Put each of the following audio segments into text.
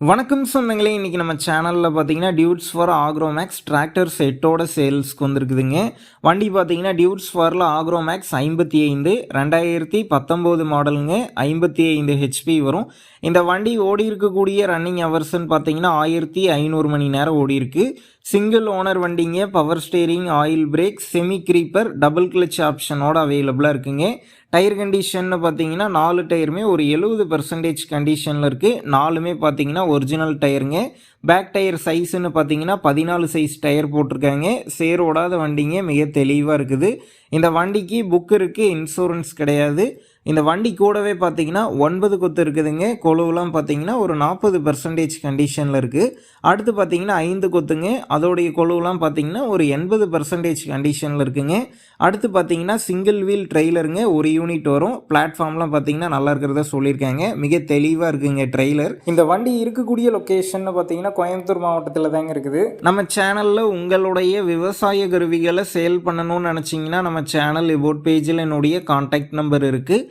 வணக்கம் சொந்தங்களே இன்றைக்கி நம்ம சேனலில் பார்த்தீங்கன்னா டியூட்ஸ் ஃபார் ஆக்ரோமேக்ஸ் டிராக்டர் செட்டோட சேல்ஸ்க்கு வந்திருக்குதுங்க. வண்டி பார்த்தீங்கன்னா டியூட்ஸ் ஃபாரில் ஆக்ரோமேக்ஸ் ஐம்பத்தி ஐந்து ரெண்டாயிரத்தி பத்தொம்போது மாடலுங்க ஐம்பத்தி ஐந்து ஹெச்பி வரும். இந்த வண்டி ஓடி இருக்கக்கூடிய ரன்னிங் ஹவர்ஸ்ன்னு பார்த்தீங்கன்னா ஆயிரத்தி ஐநூறு மணி நேரம் ஓடி இருக்கு. சிங்கிள் ஓனர் வண்டிங்க power steering oil brake semi creeper double clutch ஆப்ஷனோட அவைலபிளாக இருக்குங்க. டயர் கண்டிஷன்னு பார்த்தீங்கன்னா நாலு டயருமே ஒரு எழுபது பர்சன்டேஜ் கண்டிஷனில் இருக்குது நாலுமே பார்த்தீங்கன்னா ஒரிஜினல் டயருங்க பேக் டயர் சைஸ்ன்னு பார்த்தீங்கன்னா பதினாலு சைஸ் டயர் போட்டிருக்காங்க. சேர் ஓடாத வண்டிங்க மிக தெளிவாக இருக்குது. இந்த வண்டிக்கு புக் இருக்குது இன்சூரன்ஸ் கிடையாது. இந்த வண்டி கூடவே பார்த்தீங்கன்னா ஒன்பது கொத்து இருக்குதுங்க. கொழுவெலாம் பார்த்தீங்கன்னா ஒரு நாற்பது பர்சன்டேஜ் கண்டிஷனில் இருக்குது அடுத்து பார்த்தீங்கன்னா ஐந்து கொத்துங்க. அதோடைய கொழுவெலாம் பார்த்தீங்கன்னா ஒரு எண்பது பர்சன்டேஜ் கண்டிஷனில் இருக்குங்க. அடுத்து பார்த்தீங்கன்னா சிங்கிள் வீல் ட்ரெய்லருங்க ஒரு யூனிட் வரும். பிளாட்ஃபார்ம்லாம் பார்த்தீங்கன்னா நல்லா இருக்கிறத சொல்லியிருக்காங்க. மிக தெளிவாக இருக்குங்க ட்ரெய்லர் இந்த வண்டி இருக்கக்கூடிய லொக்கேஷன் பார்த்தீங்கன்னா கோயம்புத்தூர் மாவட்டத்தில் தாங்க இருக்குது. நம்ம சேனலில் உங்களுடைய விவசாய கருவிகளை சேல் பண்ணணும்னு நினச்சிங்கன்னா நம்ம சேனல் இபோட் பேஜில் என்னுடைய காண்டாக்ட் நம்பர் இருக்குது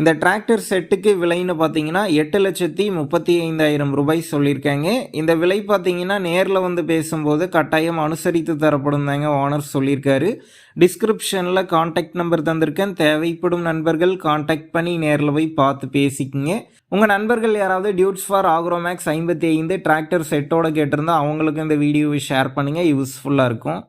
இந்த டிராக்டர் செட்டுக்கு விலைன்னு பார்த்தீங்கன்னா எட்டு லட்சத்தி முப்பத்தி ஐந்தாயிரம் ரூபாய் சொல்லியிருக்காங்க. இந்த விலை பார்த்தீங்கன்னா நேரில் வந்து பேசும்போது கட்டாயம் அனுசரித்து தரப்படும் தாங்க ஓனர் சொல்லியிருக்காரு. டிஸ்கிரிப்ஷனில் காண்டாக்ட் நம்பர் தந்திருக்கேன். தேவைப்படும் நண்பர்கள் காண்டாக்ட் பண்ணி நேரில் போய் பார்த்து பேசிக்கிங்க. உங்கள் நண்பர்கள் யாராவது டியூட்ஸ் ஃபார் ஆக்ரோமேக்ஸ் ஐம்பத்தி ஐந்து டிராக்டர் செட்டோட கேட்டிருந்தா அவங்களுக்கு இந்த வீடியோவை ஷேர் பண்ணுங்கள் யூஸ்ஃபுல்லாக இருக்கும்.